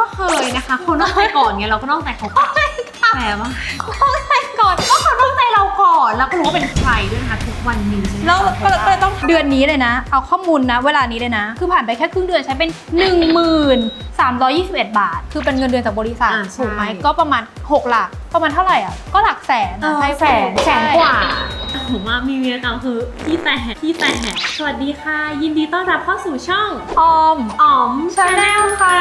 ก็เคยนะคะคนนอกใจก่อนไงเราก็นอกใจเขาก่อนแต่ว่าไปก่อนก็เขานอกใจเราก่อนแล้วก็รู้ว่าเป็นใครด้วยนะคะทุกวันนี้ฉันแล้วขอโทก็ษก็เลยต้องเดือนนี้เลยนะ เอาข้อมูลนะ เวลานี้เลยนะ คือผ่านไปแค่ครึ่งเดือนใช้เป็น 1321 บาท คือเป็นเงินเดือนจากบริษัทอ่าใช่ ถูกไหมก็ประมาณ 6 หลักประมาณเท่าไหร่อะก็หลักแสนเออะอให้แสนแสนกว่า ใช่ ผมว่ามีเมียเก่าคือพี่แต่พี่แต่สวัสดีค่ะ ยินดีต้อนรับเข้าสู่ช่องออมอ๋อมชาแนลค่ะ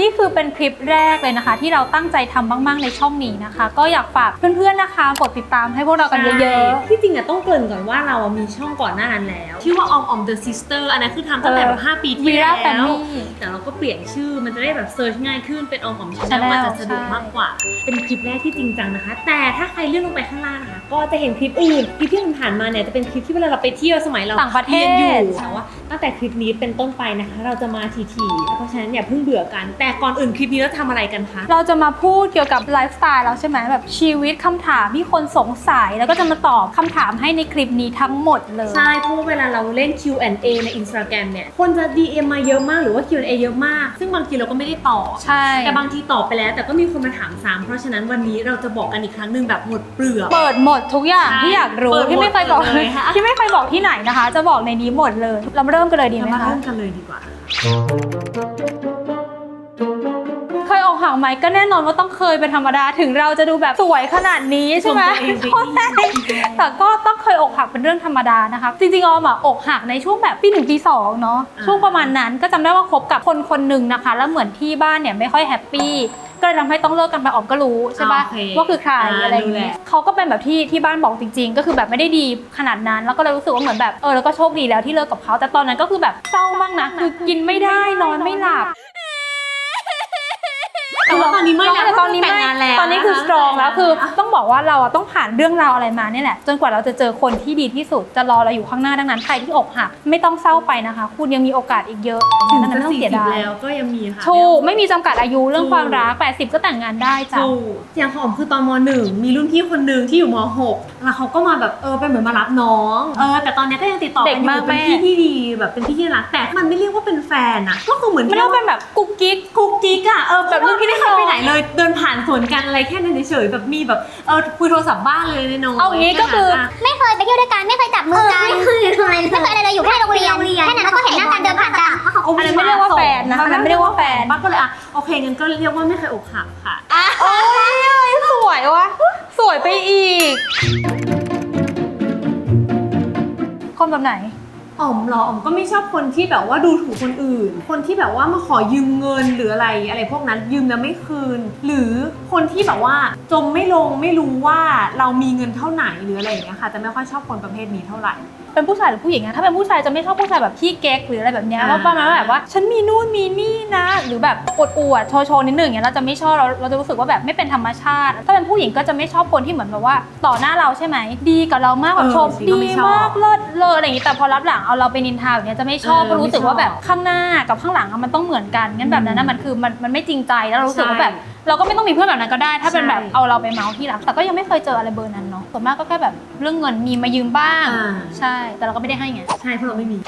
นี่คือเป็นคลิปแรกเลยนะคะ ที่เราตั้งใจทำมาก ๆ ในช่องนี้นะคะ ก็อยากฝากเพื่อน ๆ นะคะ กดติดตามให้พวกเรากันเยอะ ๆ ที่จริงอะต้องเกริ่นก่อนว่าเราอะมีช่องก่อนหน้านั้นแล้วชื่อว่าออมออม The Sister อันนั้นคือทำตั้งแต่แบบ5ปีๆที่วีแล้ราวแฟมิลี่แต่เราก็เปลี่ยนชื่อมันจะได้แบบเซิร์ชง่ายขึ้นเป็นออมออมชาแนล Channel มันจะสะดวกใช่มากกว่า เป็นคลิปแรกที่จริงจังนะคะ แต่ถ้าใครเลื่อนลงไปข้างล่างนะคะก็จะเห็นคลิปอื่นคลิปที่ผ่านๆมาเนี่ยจะเป็นคลิปที่เวลาเราไปเที่ยวสมัยเราต่างประเทศเรียนอยู่แต่ว่าตั้งแต่คลิปนี้เป็นต้นไปนะคะ เราจะมาทีๆเพราะฉะนั้นอย่าเพิ่งเบื่อกัน แต่ก่อนอื่นคลิปนี้เราทำอะไรกันคะเราจะมาพูดเกี่ยวกับไลฟ์สไตล์เราใช่ไหมแบบชีวิตคำถามที่คนสงสัย แล้วก็จะมาตอบคำถามให้ในคลิปนี้ทั้งหมดเลยใช่เพราะว่าเวลาเราเล่น Q&A ใน Instagram เนี่ยคนจะ DM มาเยอะมากหรือว่า Q&A เยอะมาก ซึ่งบางทีเราก็ไม่ได้ตอบใช่แต่บางทีตอบไปแล้ว แต่ก็มีคนมาถามซ้ำเพราะฉะนั้นวันนี้เราจะบอกกันอีกครั้งหนึ่งแบบหมดเปลือกเปิดหมดทุกอย่างใช่ที่อยากรู้เปิดหมดที่ไม่เคยบอกเลยค่ะที่ไม่เคยบอกที่ไหนนะคะ จะบอกในนี้หมดเลย เรามาเริ่มกันเลยดีไหมเรามาคะเริ่มกันเลยดีกว่า เคยออกห่างไหมก็แน่นอนว่าต้องเคยเป็นธรรมดาถึงเราจะดูแบบสวยขนาดนี้ใช่ไหมชมตัวเองไปอีก แต่ก็ต้องเคยอกหักเป็นเรื่องธรรมดานะคะ จริงๆออมอะอกหักในช่วงแบบปีหนึ่งปีสองเนาะอ่าช่วงประมาณนั้นก็จำได้ว่าคบกับคนคนหนึ่งนะคะ แล้วเหมือนที่บ้านเนี่ยไม่ค่อยแฮปปี้ก็เลยทำให้ต้องเลิกกันไปออมก็รู้ใช่ปะโอเคว่าคือใครอ่าอะไรอย่างเงี้ยรู้แหละ เขาก็เป็นแบบที่ที่บ้านบอกจริง ๆ ก็คือแบบไม่ได้ดีขนาดนั้น แล้วก็เลยรู้สึกว่าเหมือนแบบเออแล้วก็โชคดีแล้วที่เลิกกับเขาแต่ตอนนั้นก็คือแบบเศร้ามากนะคือกินไม่ได้นอนไม่หลับ แต่ว่าตอนนี้ไม่แล้วแต่ตอนนี้แต่ไม่งงานแล้วตอนนี้คือนะคะสตรองแล้วคือแต่งงานต้องบอกว่าเราอะต้องผ่านเรื่องราวอะไรมาเนี่ยแหละจนกว่าเราจะเจอคนที่ดีที่สุดจะรอเราอยู่ข้างหน้าดังนั้นใครที่อกหักไม่ต้องเศร้าไปนะคะ คุณยังมีโอกาสอีกเยอะถึงดังนั้นจะไม่ต้องสี่เสียสิบดายแล้วก็ยังมีค่ะถูกไม่มีจำกัดอายุเรื่องถูกความรัก 80 ก็แต่งงานได้จ้ะถูกอย่างของออมคือตอนมหนึ่งมีรุ่นพี่คนหนึ่งที่อยู่มหกแล้วเขาก็มาแบบเออเป็นเหมือนมารับน้องเออแต่ตอนนี้ก็ยังติดต่อกันอยู่เป็นพี่ที่ดีแบบเป็นพี่ที่รักแต่มันไม่เรียกว่าเป็นแฟนอะก็คือเหมือนมันต้องเป็นแบบกุ๊กกิ๊กกุ๊กกิ๊กอะเออแบบแบบรุ่รุ่นนพี่พี่ไม่เคยน้องไปไหนเลยเดินผ่านสวนกันอะไรแค่นั้นเฉยๆแบบมีแบบเออคุยโทรศัพท์บ้านเลยน้อยๆเอางี้ก็คือแนั้นะไม่เคยไปเที่ยวด้วยกันไม่เคยจับมือกันไม่เคยทำอะไรไม่เคยอะไรเลยอยู่แค่โรงเรียนแค่นั้นแล้วก็เห็นหน้ากันเดินผ่านกันอันนั้นไม่เรียกว่าแฟนนะอันนั้นไม่เรียกว่าแฟนบ้านก็เลยอะโอเคงั้นก็เรียกว่าไม่เคยอกหักค่ะโอ้ยสวยวะสวยไปอีก คนแบบไหน อ๋อมเหรออ๋อมก็ไม่ชอบคนที่แบบว่าดูถูกคนอื่น คนที่แบบว่ามาขอยืมเงินหรืออะไรอะไรพวกนั้นยืมแล้วไม่คืน หรือคนที่แบบว่าจมไม่ลงไม่รู้ว่าเรามีเงินเท่าไหร่หรืออะไรอย่างเงี้ยค่ะ จะไม่ค่อยชอบคนประเภทนี้เท่าไหร่ เป็นผู้ชายหรือผู้หญิงอะถ้าเป็นผู้ชายจะไม่ชอบผู้ชายแบบขี้เก๊กหรืออะไรแบบเนี้ยอ่า ว่าประมาณว่าแบบว่า ฉันมีนู่นมีนี่นะ หรือแบบอวดอวดโชว์โชว์นิดหนึ่งเนี้ยเราจะไม่ชอบเราเราจะรู้สึกว่าแบบไม่เป็นธรรมชาติ ถ้าเป็นผู้หญิงก็จะไม่ชอบคนที่เหมือนแบบว่า ต่อหน้าเราใช่ไหมดีกับเรามากแบบชมเออจริงก็ดีไม่ชอบมากเลิศเลออะไรอย่างงี้แต่พอรับหลังเอาเราไปนินทาอย่างเนี้ยจะไม่ชอบเออเพราะรู้สึกว่าแบบไม่ชอบข้างหน้ากับข้างหลังอะมันต้องเหมือนกันงั้นแบบนั้นนะมันคือมันมันไม่จริงใจแล้วเรารู้สึกว่าแบบ ใช่ เราก็ไม่ต้องมีเพื่อนแบบนั้นก็ได้ ถ้าเป็นแบบใช่ เอาเราไปเมาส์ที่รักแต่ก็ยังไม่เคยเจออะไรเบอร์นั้นเนาะ ส่วนมากก็แค่แบบเรื่องเงินมีมายืมบ้าง อ่า ใช่ แต่เราก็ไม่ได้ให้ไง ใช่เพราะเราไม่มี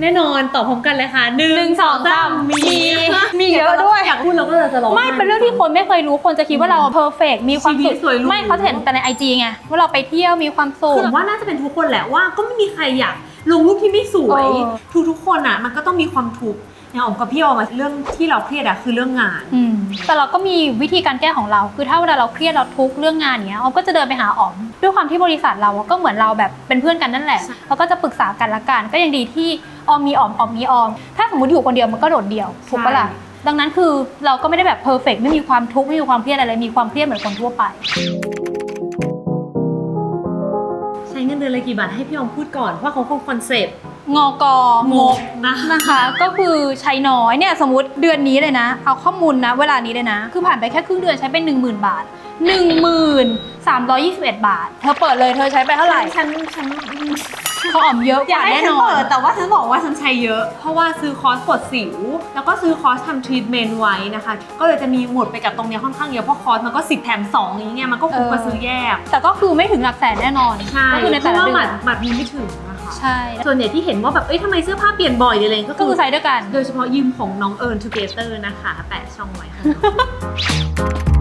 แน่นอนตอบพร้อมกันเลยค่ะหนึ่งหนึ่งสองสามมีมีมีเยอะด้วย อยากพูดเราก็จะร้อง ไม่เป็นเรื่องที่คนไม่เคยรู้คนจะคิดว่าเราเพอร์เฟกมีความชีวิสุตขสวยหรู ไม่เขาจะเห็นแต่ในไอจีไงว่าเราไปเที่ยวมีความสุคืขอว่าน่าจะเป็นทุกคนแหละว่าก็ไม่มีใครอยากลงรูปที่ไม่สวย เออทุกทุกๆคนอะ มันก็ต้องมีความทุกข์ อย่างอ๋อมกับพี่ออมอะเรื่องที่เราเครียดอะคือเรื่องงาน อืมแต่เราก็มีวิธีการแก้ของเรา คือถ้าเวลาเราเครียดเราทุกข์เรื่องงานเนี้ยออมก็จะเดินไปหาอ๋อมด้วยความที่บริษัทเราอะก็เหมือนเราแบบเป็นเพื่อนกันนั่นแหละใช่เราก็จะปรึกษากันละกันก็ยังดีที่ออมมีอ๋อมอ๋อมมีออม ถ้าสมมติอยู่คนเดียวมันก็โดดเดี่ยวถูกปะล่ะดังนั้นคือเราก็ไม่ได้แบบเพอร์เฟกไม่มีความทุกข์ไม่มีความเครียดอะไรเลยมีความเครียดเหมือนคนทั่วไป ใช้เงินเดือนเลยกี่บาทให้พี่ออมพูดก่อนเพราะเขาคงคอนเซ็ปต์ งอกงกนะนะคะ ก็คือใช้น้อยเนี่ยสมมติเดือนนี้เลยนะ เอาข้อมูลนะ เวลานี้เลยนะ คือผ่านไปแค่ครึ่งเดือนใช้เป็น 1 0,000 บาท 1321 บาท เธอเปิดเลยเธอใช้ไปเท่าไหร่ฉันฉันเขาอ่อมเยอะกอยาว่ากให้แน่ฉันนอเปิน ดแต่ว่าฉันบอกว่าฉันใช้เยอะ เพราะว่าซื้อคอร์สกดสิว แล้วก็ซื้อคอร์สทำทรีทเมนต์ไว้นะคะ ก็เลยจะมีหมดไปกับตรงเนี้ยค่อนข้างเยอะเพราะคอร์สมันก็สิบแถมสองอย่างเงี้ยมันก็คุ้มกว่าซื้อแยกแต่ก็คือไม่ถึงหลักแสนแน่นอนใช่ก็คือในเพแต่ราะละว่าเดืบัอนตรบัตรมีไม่ถึงนะคะ ใช่ ส่วนใหญ่ที่เห็นว่าแบบ เอ้ยทำไมเสื้อผ้าเปลี่ยนบ่อยอะไรก็ก็คือใส่ด้วยกัน โดยเฉพาะยืมของน้องเอิร์นทูเกเตอร์นะคะ แปะช่องไว้ค่ะตอบ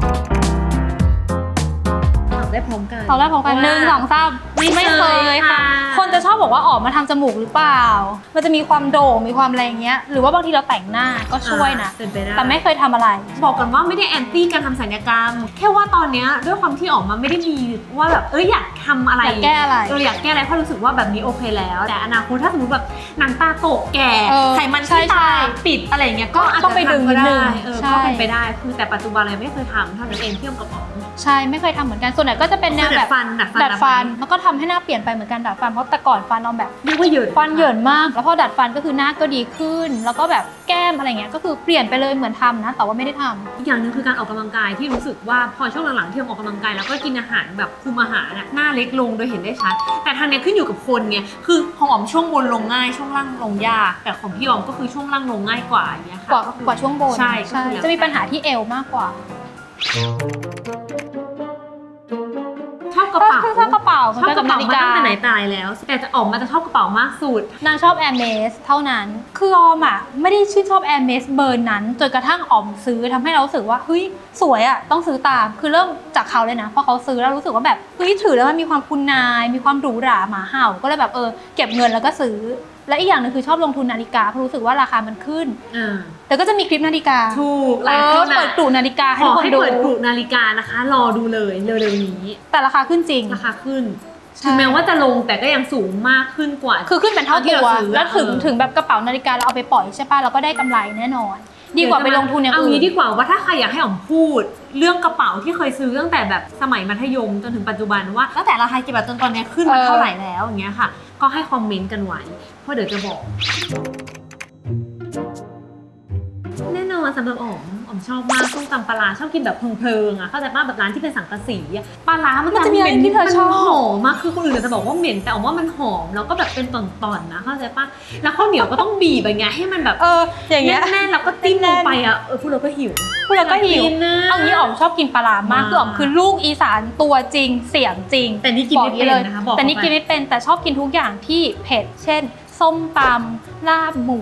ได้พร้อมกันตอนแรกพร้อมกันหนึ่งสองสามไม่ไม่เคเคยยค่ะค่ะ คนจะชอบบอกว่าออกมาทำจมูกหรือเปล่า มันจะมีความโด่งมีความอะไรอย่างเงี้ย หรือว่าบางทีเราแต่งหน้าก็ช่วยนะอ่าเป็นไปได้แต่ไม่เคยทำอะไร บอกกันว่าไม่ได้แอนตี้การทำศัลยกรรม แค่ว่าตอนเนี้ยด้วยความที่ออกมาไม่ได้มีว่าแบบเอ้ยอยากทำอะไรอยากแก้อะไรเอออยากแก้อะไรเพราะรู้สึกว่าแบบนี้โอเคแล้ว แต่อนาคตถ้าสมมติแบบหนังตาโตกแก่เออไขมันใช่ที่ตาใช่ปิดอะไรอย่างเงี้ยก็อาจต้จะองไปดึงทำก็นิดนึได้งเออใช่ก็เป็นไปได้ คือแต่ปัจจุบันเลยไม่เคยทำเท่านั้นเองเทียมกับอ๋องใช่ไม่เคยทำเหมือนกันส่วนใหญ่ก็จะเป็นแนวคือแบดัดบฟันดัดฟันดัดฟันแล้วก็ทำให้หน้าเปลี่ยนไปเหมือนกันดัดฟันเพราะแต่ก่อนฟันเราแบบเรียกว่าเหยินฟันเหยินมาก แล้วพอดัดฟันก็คือหน้าก็ดีขึ้น แล้วก็แบบแก้มอะไรเงี้ยก็คือเปลี่ยนไปเลยเหมือนทำนะ แต่ว่าไม่ได้ทำอีกอย่างหนึงคือการออกกำลังกายที่รู้สึกว่าพอช่วงหลังๆที่ออกกำลังกายแล้วก็กินอาหารแบบคุมอาหารน่ะหน้าเล็กลงโดยเห็นได้ชัดแต่ทางเนี้ยขึ้นอยู่กับคนไงคือของอ๋อมช่วงบนลงง่ายช่วงล่างลงยากแต่ของพี่อ๋อมก็คือช่วงล่างลงง่ายกว่าอย่างเงี้ยค่ะกว่าก็คือกว่าช่วงบนใช่ก็คือแล้วจะมีปัญหาที่เอวมากกว่าชอบ กระเป๋า ชอบกระเป๋าชอบกระเป๋าหมืมาอนนตั้งบแต่ไหนนาฬิกาตายแล้ว แต่จะออกมาจะชอบกระเป๋ามากสุด นางชอบ Air m e s เท่านั้น คือออมอะ ไม่ได้ชื่นชอบ Air m e s เบอร์นั้น จนกระทั่งออมซื้อทำให้เรารู้สึกว่าเฮ้ยสวยอะ ต้องซื้อตาม คือเริ่มจากเขาเลยนะพอเขาซื้อแล้วรู้สึกว่าแบบเฮ้ยถือแล้วมันมีความคุณนาย มีความหรูหราหมาเห่า ก็เลยแบบเออเก็บเงินแล้วก็ซื้อ และอีกอย่างหนึงคือชอบลงทุนนาฬิกาเพราะรู้สึกว่าราคามันขึ้น อ่า แต่ก็จะมีคลิปนาฬิกาถูกหเอลายคอนเปิดกลุ่นาฬิกาขให้อทุกคนให้ดูเปิดกลุ่นาฬิกานะคะ รอดูเลยเร็วๆนี้แต่ราคาขึ้นจริง ราคาขึ้น ใช่ ถึงแม้ว่าจะลงแต่ก็ยังสูงมากขึ้นกว่า คือขึ้นเป็นเท่าที่ตัวเราซื้อแล้วถึงเออ ถึงแบบกระเป๋านาฬิกาเราเอาไปปล่อยใช่ป่ะเราก็ได้กำไรแน่นอน ดีกว่าไปลงทุนอย่างเอาอื่น งี้ดีกว่าว่าถ้าใครอยากให้อ๋อมพูด เรื่องกระเป๋าที่เคยซื้อตั้งแต่แบบสมัยมัธยมจนถึงปัจจุบันว่าตั้งแต่ราคากี่บาทจนตอนเนี้ยขึ้นมาเออเท่าไหร่แล้วอย่างเงี้ยค่ะ ก็ให้คอมเมนต์กันไว้เพราะเดี๋ยวจะบอก แน่นอนสำหรับอ๋อม อ๋อมชอบมากส้มตำปลาร้าชอบกินแบบเพลิงๆอะเข้าใจป้ะแบบร้านที่เป็นสังกะสีอะปลาร้ามันมันจะมีอะไรเหที่เธอชอบ มันหอมมากคือคนอื่นอาจจะบอกว่าเหม็นแต่อ๋อมว่ามันหอมแล้วก็แบบเป็นตอนๆนะเข้าใจป้ะแล้วข้าวเหนียวก็ต้องบีบอย่างเงี้ยให้มันแบบเออ อย่างเงี้ย แน่นๆแล้วก็จิ้มลงไปอะเออพวกเราก็หิวพวกเราก็หิวอยากกินนะ เอางี้อ๋อมชอบกินปลาร้ามากมากคืออ๋อมคือลูกอีสานตัวจริงเสียงจริงแต่นี่กินไม่เป็นบอกนะคะบอกแต่นี่เข้าไปกินไม่เป็นแต่ชอบกินทุกอย่างที่เผ็ด เช่น ส้มตำลาบหมู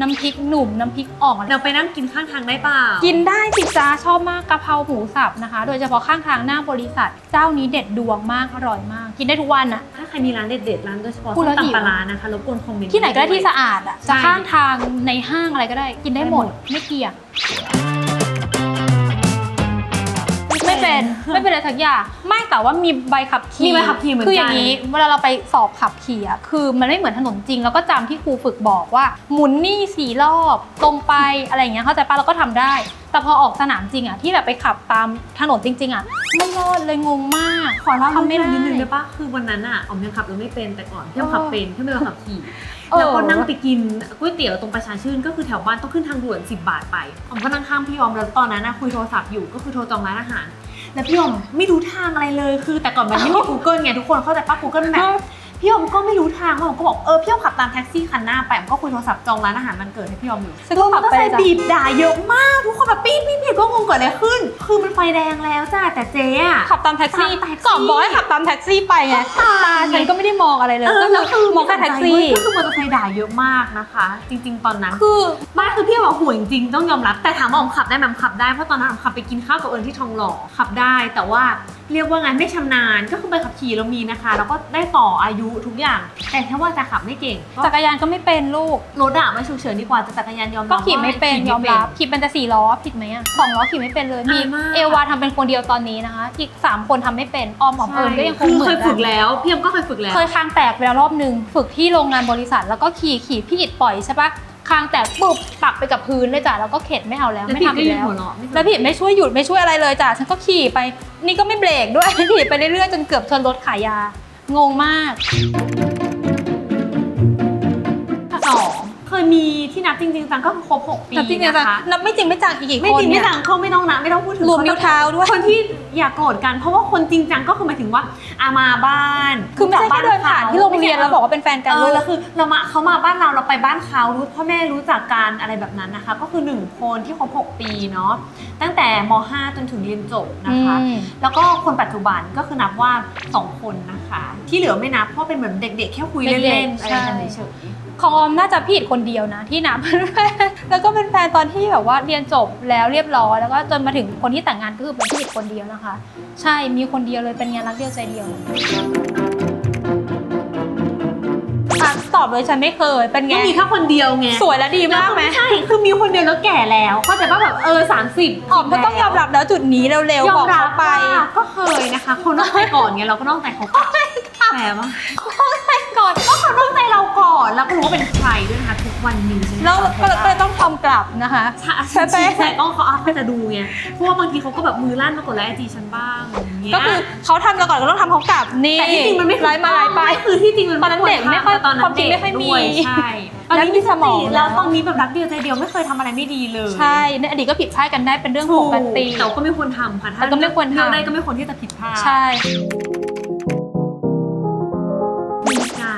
น้ำพริกหนุ่ม น้ำพริกอ่องอะไรเราไปนั่งกินข้างทางได้เปล่ากินได้สิจ้าชอบมากกะเพราหมูสับนะคะ โดยเฉพาะข้างทางหน้าบริษัท เจ้านี้เด็ดดวงมากอร่อยมาก กินได้ทุกวันอะ ถ้าใครมีร้านเด็ดๆร้านโดยเฉพาะพูดส้แล้มวหิว ตำปลาร้านะคะรบกวนคอมเมนต์ที่ไหนก็ได้ที่ด้วยสะอาดอะใช่จะข้างทางในห้างอะไรก็ได้ กินได้หมดได้หมดไม่เกี่ยง เป็นไม่เป็นอะไรสักอย่างไม่แต่ว่ามีใบขับขี่มีใบขับขี่เหมือนกันคืออย่างนี้เวลาเราไปสอบขับขี่อะคือมันไม่เหมือนถนนจริง แล้วก็จำที่ครูฝึกบอกว่า หมุนนี่สี่รอบตรงไปอะไรอย่างเงี้ยเข้าใจปะเราก็ทำได้ แต่พอออกสนามจริงอะที่แบบไปขับตามถนนจริง ๆอะไม่รอดเลยงงมากขอเล่าทำไม่เรื่องได้นิดนึงได้ปะคือวันนั้นอะอ๋อมยังขับรถไม่เป็นแต่ก่อนพี่ออมขับเป็นพี่ไม่มาขับขี่เออแล้วก็นั่งไปกินก๋วยเตี๋ยวตรงประชาชื่นก็คือแถวบ้านต้องขึ้นทางด่วน 10 บาทไปอ๋อมก็นั่งข้างพี่ออมแล้วตอนนั้นนะคุยโทรศัพท์อยู่ก็คือโทรจองร้านอาหาร แล้วพี่ออมไม่รู้ทางอะไรเลยคือแต่ก่อนมันไม่มี Google ไงทุกคนเข้าใจปะ Google Map พี่อมก็ไม่รู้ทางพี่อมก็บอกเออพี่อมขับตามแท็กซี่คันหน้าไปอมก็คุยโทรศัพท์จองร้านอาหารมันเกิดให้พี่อมอยู่ซึ่งก็ขับก็ไปใส่จ้ะบีบด่าเยอะมากทุกคนแบบปี๊ดปี๊ดปี๊ดก็งงเกิดอะไรขึ้น คือมันไฟแดงแล้วจ้าแต่เจ๊อะขับตามแท็กซี่ตามแท็กซี่ก่อนบอกให้ขับตามแท็กซี่ไปไงตามตาฉันก็ไม่ได้มองอะไรเลยเออแล้วคือมองแค่แท็กซี่ก็คือมอเตอร์ไซค์ด่าเยอะมากนะคะ จริง ๆ ตอนนั้นคือบ้านคือพี่บอกห่วยจริงๆต้องยอมรับ แต่ถามว่าอมขับได้ไหมอมขับได้เพราะตอนนั้นอมขับไปกินข้าวกับเอิญที่ทองหล่อขับได้แต่ว่า เรียกว่าไงไม่ชำนาญก็คือใบขับขี่เรามีนะคะ แล้วก็ได้ต่ออายุทุกอย่าง แต่แค่ว่าจะขับไม่เก่งก็จักรยานก็ไม่เป็นลูกรถอะไม่ฉุกเฉินดีกว่าแต่จักรยานยอมรับก็ขี่ไม่เป็นว่าขี่ยอมรับขี่เป็นแต่สี่ล้อผิดไหมอะสองล้อขี่ไม่เป็นเลยมีอายมากเอวาทำเป็นคนเดียวตอนนี้นะคะอีกสามคนทำไม่เป็นออมหอมเอิญก็ยังคงคือเหมืเคอยนฝึกแล้วพี่อมก็เคยฝึกแล้วเคยคางแตกไปแล้วรอบหนึ่งฝึกที่โรงงานบริษัทแล้วก็ขี่ขี่พี่อิดปล่อยใช่ปะ คางแตกปุ๊บปักไปกับพื้นเลยจ้ะแล้วก็เข็ดไม่เอาแล้วแล้วไม่พี่ทำก็อีกยืนแล้วหัวเราะไม่สนแล้วพี่อิดไม่ช่วยหยุดไม่ช่วยอะไรเลยจ้ะฉันก็ขี่ไป นี่ก็ไม่เบรกด้วย ขี่ไปเรื่อยๆจนเกือบชนรถขายยางงมาก ยยมีที่นับจริงๆจังก็คือครบ6ปีแต่จริงๆนะจังคะนับไม่จริงไม่จังอีกกี่คนไม่จริงไม่เนี่ยจังเขาไม่ต้องนับไม่ต้องพูดถึงรวมนิ้วเท้าด้วย คนที่อย่าโกรธกันเพราะว่าคนจริงจังก็คือหมายถึงว่าอามาบ้านคือไม่ใช่แค่เดินผ่านที่โรงเรียนแล้วบอกว่าเป็นแฟนกันเอลูอกแล้วคือเรามาเขามาบ้านเราเราไปบ้านเขารู้พ่อแม่รู้จักกันอะไรแบบนั้นนะคะ ก็คือหนึ่งคนที่ครบ6ปีเนาะตั้งแต่ม .5 จนถึงเรียนจบนะคะ อืม แล้วก็คนปัจจุบันก็คือนับว่า2คนนะคะ ที่เหลือไม่นับเพราะเป็นเหมือนเด็กๆ แค่คุยเด็เล่กนๆๆ อะไรกันใช่เฉย ของออมน่าจะพี่อิดคนเดียวนะที่นับ แล้วก็เป็นแฟนตอนที่แบบว่าเรียนจบแล้วเรียบร้อยแล้วก็จนมาถึงคนที่แต่งงานก็คือเป็นพี่อิดคนเดียวนะคะ ใช่มีคนเดียวเลยเป็นงานรักเดียวใจเดียวอะตอบเลยฉันไม่เคยเป็นๆไงก็มีแค่คนเดียวไงสวยและดีมากไหมใช่คือมีคนเดียวแล้วแก่แล้วเข้าใจป่ะแบบเออสามสิบออมก็ต้องยอมรับแล้วจุดนี้เร็วๆบอกเขาไป ว่าก็เคยนะคะเขานอกใจก่อนไงเราก็นอกใจเขาก่อนแต่ว่าก่อนก็เขานอกใจเราก่ อนแล้วก็รู้ว่าเป็นใครด้วยนะคะทุกวันนี้ใช่ไหมแล้วก็ก็เลยต้องทำกลับนะคะ ใช่ใช่ใช่ใช่ต้องเขาเอาเขาจะดูไงเพราะว่าบางทีเขาก็แบบมือลั่นมากดไลค์ไอจีฉันบ้างอย่างเงี้ยก็คือเขาทำเราก่อนก็ต้องทำเขากลับนี่แต่ที่จริงมันไม่ถูกไล่มาไล่ไปไม่คือที่จริงมันตอนนั้นเด็กไม่ค่อยตอนนั้ควานมจริงไม่ค่อยมีเด็กด้วยใช่ตอนแล้วนี้มีมีสสมมอองงแล้แล้ววตอนนี้แบบรักเดียวใจเดียวไม่เคยทำอะไรไม่ดีเลยใช่ในอดีตก็ผิดพลาดกันได้เป็นเรื่องปกติ แต่ก็ไม่ควรทำค่ะถ้าแต่ก็ไม่ควรทำ เลือกได้ก็ไม่ควรที่จะผิดพลาด ใช่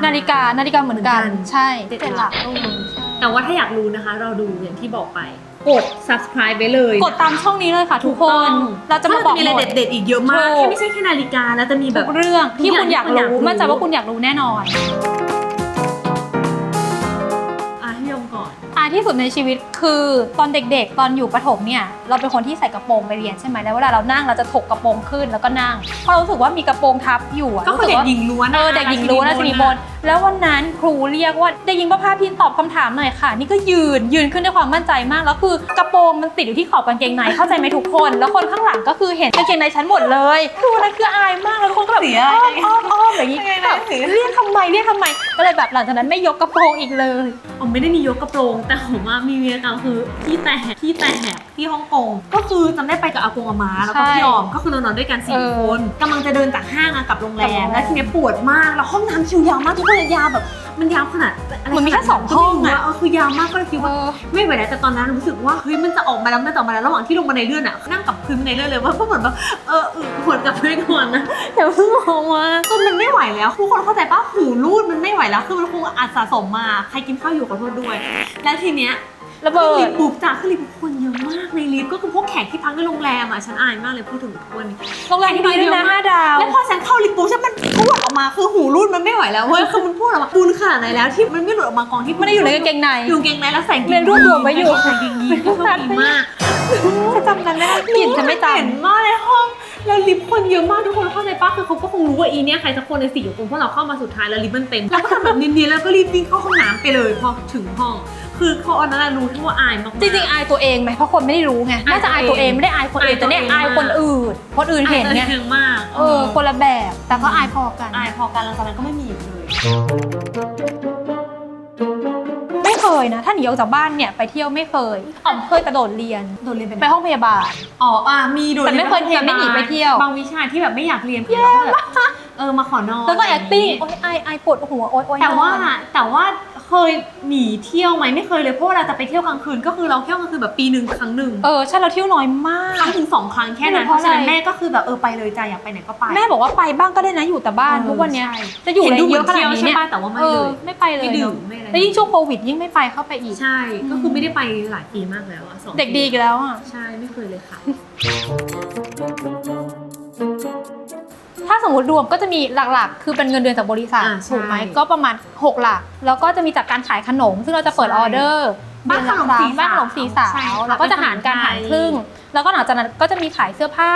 นานาฬิฬิกากานาฬิกาเหมือนกันเหมือนกันใช่เจ็ดเจ็ดหหลัลักกเออใช่แต่ว่าถ้าอยากรู้นะคะ เราดูอย่างที่บอกไป กด subscribe ไปเลย กดตามช่องนี้เลยค่ะ ทุกคน เราจะมาเพบราอกมีอะไรหมดเด็ดๆอีกเยอะมากถูกแค่ไม่ใช่แค่นาฬิกาแล้วจะมีแบทุบกเรื่องที่คุณอยากทุกอย่างที่รู้คุณอยากรู้มั่นใจว่าคุณอยากรู้แน่นอนอะพี่ยมก่อนอ่าที่สุดในชีวิต คือตอนเด็กๆ ตอนอยู่ประถมเนี่ยเราเป็นคนที่ใส่กระโปรงไปเรียนใช่ไหมแล้วเวลาเรานั่งเราจะถกกระโปรงขึ้นแล้วก็นั่งเพราะเรารู้สึกว่ามีกระโปรงทับอยู่อะก็คือรู้สึเด็กว่า หญิงล้วนเออเด็กหญิงรู้นะชนีบนแล้ววันนั้นครูเรียกว่าเด็กหญิงประภาพินตอบคำถามหน่อยค่ะ นี่ก็ยืนยืนขึ้นด้วยความมั่นใจมากแล้วคือกระโปรงมันติดอยู่ที่ขอบกางเกงในเข้าใจไหมทุกคน แล้วคนข้างหลังก็คือเห็นกางเกงในฉันหมดเลยครูนั่นคืออายมากแล้วทุกคนก็แบบเสียอ้อมอ้อมอ้อมอย่างนี้กางเกงในแบบเสีย เรียกทำไมเรียกทำไมก็เลยแบบหลังจากนั้นไม่ยกกระโปรงอีกเลยผมไม่ได้มียกกระโปรงแต่ผมว่ามีวีรกรรมคือที่แตกที่แตกที่ฮ่องกง ก็คือจำได้ไปกับอากงอามาแล้วก็ใช่พี่ยอมก็คือเรานอนด้วยกันสี่เออคนกำลังจะเดินจากห้างอะกลับโรงแรกลับโรงมแรมแล้วทีเนี้ยปวดมากแล้วห้องน้ำคิวยาวมากทุกคนยาวแบบมันยาวขนาดะไรเหมือนมีแค่ขาดสองห้องอะก็ไม่รู้เออคือยาวมากก็เลยคิดเอว่าอไม่ไหวแล้วแต่ตอนนั้นรู้สึกว่าเฮ้ยมันจะออกมาแล้วมันจะออกมาแล้วระหว่างที่ลงบันไดเลื่อนอะนั่งกับพื้นบันไดเลื่อนเลยว่าก็เหมือนแบบเอออึปวดกับพื้นก่อนนะเดี๋ยวเพิ่งออกมาจนมันไม่ไหวแล้วทุกคนเข้าใจปะหูรูดมันไม่ไหวแล้วคือมันคงอัดสะสมมาใครกินข้าวอยู่ขอโทษด้วย แล้วทีเนี้ย ระเบิลิด ฟต์ปุ๊บจ้าคือลิฟต์คนเยอะมากในลิฟต์ก็คือพวกแขกที่พักในโรงแรมอะฉันอายมากเลยพูดถึงทุกคนโรงแรมที่ดีด้วยนะห้าดาวแล้วพอฉันเข้าลิฟต์ปุ๊บฉันมันพูดออกมาคือหูรูดมันไม่ไหวแล้วเว้ยคือมันพูดออกมาปูนขนาดไหนแล้วที่มันไม่หลุดออกมากองที่ไม่ได้อยู่ในกางเกงในอยู่กางเกงในแล้วใส่เรียนรวบรวมไว้อยู่ใส่กางเกงยีนก็โชคดีมากฉันจำนั้นไม่ได้กลิ่นฉันไม่จเห็นมากในห้องแล้วลิฟต์คนเยอะมากทุกคนเข้าใจปะคือเขาก็คงรู้ว่าอีเนี่ยใครสักคนในสี่คนพวกเราเข้ามาสุดท้ายแล้วลิฟต์มันเต็มแล้วก็ทำแบบเนียนๆแล้วก็รีบวิ่งเข้าห้องน้ำไปเลยพอถึงห้อง คือเขาอันนั้นนะรู้ที่ว่าอายมากำๆจริงๆอายตัวเองไหมเพราะคนไม่ได้รู้ไงอายน่าจะอายตัวเองไม่ได้อายคนอื่นอายตัวแต่เนี่ยเองอายคนอื่น คนอื่นเห็นเนี่ยอายตัวองมากเออคนละแบบ แต่ก็อายพอกันอายพอกันแล้วตอนนั้นก็ไม่มีอีกเลยไม่เคยนะ ถ้าหนีออกจากบ้านเนี่ยไปเที่ยวไม่เคยอ๋อมเคยกระโดดเรียนโดนเรียนเป็นไปห้องพยาบาลอ๋ออะมีโดนแต่ไม่เคยเรียนไม่หนีไปเที่ยวบางวิชาที่แบบไม่อยากเรียนเราก็แบบเออมาขอนอนแล้วก็ะไรย่าง acting งี้โอ๊ยอายอายปวดหัวโอ๊ยโอ๊ยแต่ว่านอนแต่ว่า เคยหนีเที่ยวไหมไม่เคยเลยเพราะเวลาจะไปเที่ยวกลางคืนก็คือเราเที่ยวกลางคืนแบบปีหนึ่งครั้งหนึ่งเออใช่เราเที่ยวน้อยมาก ครั้งถึงสองครั้งแค่นั้นไม่รู้เพราะฉะนั้นเพราะอะไรแม่ก็คือแบบเออไปเลยจ้ะอยากไปไหนก็ไป แม่บอกว่าไปบ้างก็ได้นะอยู่แต่บ้านเออทุกวันเนี้ยใช่จะอยู่เห็นอะไรดูเหมืเยอนอะขนาดนี้เนี่ยเที่ยวใช่ปะแต่ว่าไม่เอเลอยไม่ไปเลยไม่ดื่มเนอะไม่อะไรแล้วยิ่งช่วงโควิดยิ่งไม่ไปเข้าไปอีกใช่ ก็คือไม่ได้ไปหลายปีมากแล้วอะสองเด็กดีอีกแล้วอะใช่ไม่เคยเลยค่ะ ถ้าสมมติรวมก็จะมีหลักๆ คือเป็นเงินเดือนจากบริษัทอ่าใช่ ถูกไหมก็ประมาณ 6 หลัก แล้วก็จะมีจากการขายขนม ซึ่งเราจะเปิดใช่ออเดอร์บ้านขนมเดือละครั้งสีสาวบ้านขนมสีสาใช่วค่ะแล้วก็จะหารการหารครึ่ง แล้วก็หลังจากนั้นก็จะมีขายเสื้อผ้า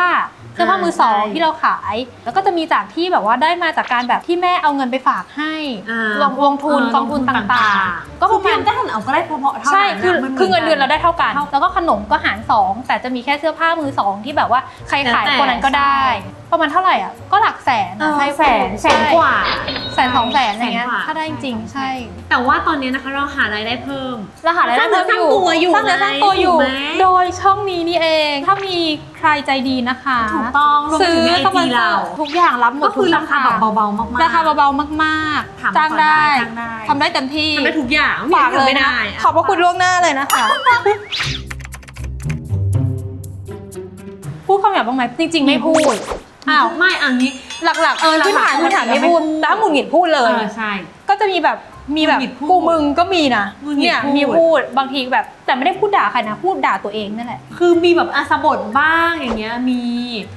เสื้อผ้าอ่ามือสองใช่ที่เราขาย แล้วก็จะมีจากที่แบบว่าได้มาจากการแบบที่แม่เอาเงินไปฝากให้อ่าลงลงทุนเกองทุนต่างๆ ก็ก็ปประระมามาณณก็หันเอาก็ได้พอๆเท่านั้นใช่คือมัหมืคือเงินเดือนเราได้เท่ากันเท่าแล้วก็ขนมก็หาร2แต่จะมีแค่เสื้อผ้ามือสองที่แบบว่าใครขายแล้วแต่คนนั้นก็ได้ ประมาณเท่าไหร่อะก็หลักแสนเออะอใช่แสนแสนกว่าแสนสองแสนอะไรเงี้ยแสนกว่าถ้าได้จริงๆใช่ แต่ว่าตอนนี้นะคะเราหารายได้เพิ่มรหัสรายได้เพิ่มอยู่สร้างตัวอยู่สร้างเนื้อสร้างตัวอยู่ถูกไหมโดยช่องนี้นี่เองถ้ามีใครใจดีนะคะถูกต้องรวมซื้ถึองในไอเข้าจีมาเรา ทุกอย่างรับหมก็ดคือทุราคาแบบเบาๆมากๆราคาเบาๆมากถามๆจ้างได้จ้างได้ทำได้เต็มที่ทำได้ทุกอย่างฝากเลยไม่นะได้ะขอบพระคุณล่วงหน้าเลยนะคะพูดคำหยาบบ้างไหมจริง ๆ ไม่พูดอ้าวไม่อันนี้หลักๆเออหลักๆพื้นฐานพื้นฐานไม่ไม่พูพูดดแต่ถ้าหงุดหงิดพูดเลเอยอใช่ก็จะมีแบบ มีแบบหงุดหงิดพูดกูมึงก็มีนะหงุดหงิดเนี่ยพูด มีพูดบางทีแบบ แต่ไม่ได้พูดด่าใครนะพูดด่าตัวเองนั่นแหละคือมีแบบอาสบทบ้างอย่างเงี้ยมี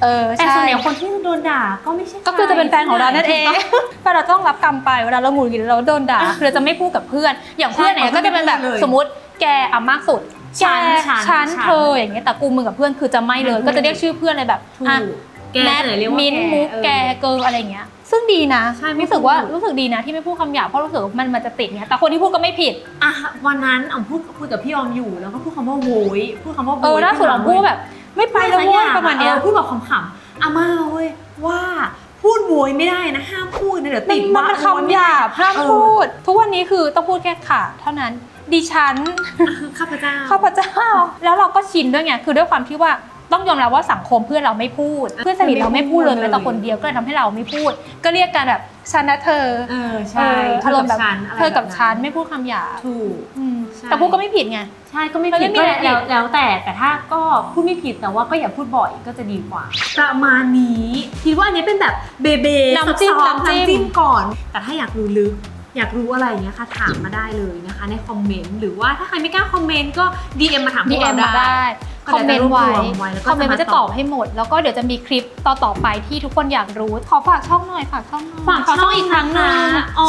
เออแต่ใช่ส่วนใหญ่คนที่โดนด่าก็ไม่ใช่ก็คือจะเป็นแฟนของเรานั่นเองถูกต้แต่เราต้องรับกรรมไปเวลาเราหงุดหงิดเราโดนด่าคือเราจะไม่พูดกับเพื่อน อย่างเพื่อนเนี่ยใช่ก็จะเป็นแบบไม่พูดเลยสมมติแกอะมากสุดฉัแกนฉันฉันฉัน เธออย่างเงี้ยแต่กูมึงกับเพื่อนคือจะไม่เลยไม่พูดก็จะเรียกชื่อเพื่อนเลยแบบถูอะกแกแนทไหนเรียกว่ามิ้นท์มุกแกเออเกิร์ลอะไรเงี้ย ซึ่งดีนะใช่ไม่รู้สึกว่าพูด รู้สึกดีนะที่ไม่พูดคำหยาบเพราะรู้สึกว่ามันมันจะติดเงี้ยแต่คนที่พูดก็ไม่ผิดอะวันนั้นอ๋อมพูดคุยกับพี่ออมอยู่แล้วก็พูดคำว่าโวยพูดคำว่าโวยเออล่าสุดเราพูดแบบ ไม่ไปแล้วสักเว้อยย่างประมาณเนี้ย เออพูดแบบขำๆอาม่าเว้ยว่าพูดโวยไม่ได้นะห้ามพูดนะเดี๋ยวติติดดมันว่าเป็นคำหยาบห้ามเออพูด ทุกวันนี้คือต้องพูดแค่ค่ะเท่านั้นดิฉัน ข้าพเจ้า ข้าพเจ้า แล้วเราก็ชินด้วยไง คือด้วยความที่ว่า ต้องยอมรับว่าสังคมเพื่อนเราไม่พูด เพื่อนสนิทเราไม่พูดเลยแม้แต่คนเดียวก็เลยทำให้เราไม่พูด ก็เรียกกันแบบฉันนะเธอเออเอใช่อเธอาอรมกับณ์แบบฉันะไรเธอกับแบบฉันไม่พูดคำหยาบถูกอืมใช่แต่พูดก็ไม่ผิดไงใช่ก็ไม่มันไม่ผิดมีก็อะไรแล้วผิดแล้วแต่แต่ถ้าก็พูดไม่ผิดแต่ว่าก็อย่าพูดบ่อยก็จะดีกว่า ประมาณนี้คิดว่าอันนี้เป็นแบบเบเบน้ำจิ้มซอฟต์ๆน้ำจิ้มน้ำจิ้มก่อน แต่ถ้าอยากรู้ลึกอยากรู้อะไรเงี้ยค่ะถามมาได้เลยนะคะในคอมเมนต์หรือว่าถ้าใครไม่กล้าคอมเมนต์ก็ DM มาถามพดีวกเอ็มเรามาได้ได้ก็ คอมเมนต์ไว้เดี๋ยวจะรวบรวมไว้แล้วก็คอมเมนต์มันจะจะมาตตออบบให้หมด แล้วก็เดี๋ยวจะมีคลิปต่อต่อๆไปที่ทุกคนอยากรู้ ขอฝากช่องหน่อยฝากช่องหน่อยฝากช่องอีกครั้งหนึง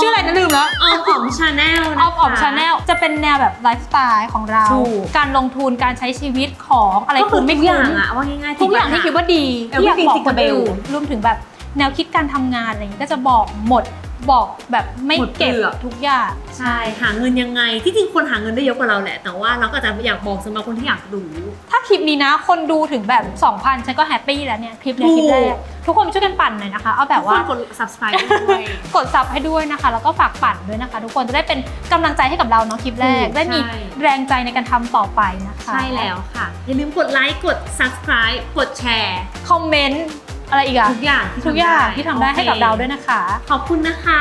ชื่ออะไรนะลืมแล้วออมออมชาแนลออฟออฟชาแนลจะเป็นแนวแบบไลฟ์สไตล์ของเราถูกการลงทุนการใช้ชีวิตของอะไรก็คืคุ้อมไม่ไม่อคุ้ย่างมอะว่าง่ายๆทุกอย่างที่คิดว่าดีเออที่อยากบอกคนไม่จริงอื่นรวมถึงแบบแนวคิดการทำงานอะไรอย่างเงี้ยก็จะบอกหมด บอกแบบไม่หมดเก็บเปลือก ทุกอย่าง ใช่หาเงินยังไงที่จริงคนหาเงินได้เยอะกว่าเราแหละ แต่ว่าเราก็จะอยากบอกสำหรับคนที่อยากรู้ ถ้าคลิปนี้นะ คนดูถึงแบบ 2,000 ฉันก็แฮปปี้แล้วเนี่ย คลิปเนี้ยคลิปแรก ทุกคนช่วยกันปั่นหน่อยนะคะ เอาแบบว่าทุกคนกด subscribe ด้วย กดซับให้ด้วยนะคะ แล้วก็ฝากปั่นด้วยนะคะ ทุกคนจะได้เป็นกำลังใจให้กับเราเนาะคลิปแรก ถูกได้มีใช่ แรงใจในการทำต่อไปนะคะใช่แล้วค่ะ อย่าลืมกดไลค์กด subscribe กดแชร์ คอมเมนต์ อะไรอีกอะทุกอย่างที่ทุกอย่างที่ทำได้โอคให้กับเราด้วยนะคะ ขอบคุณนะคะ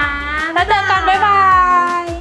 แล้วเจอกัน บ๊ายบาย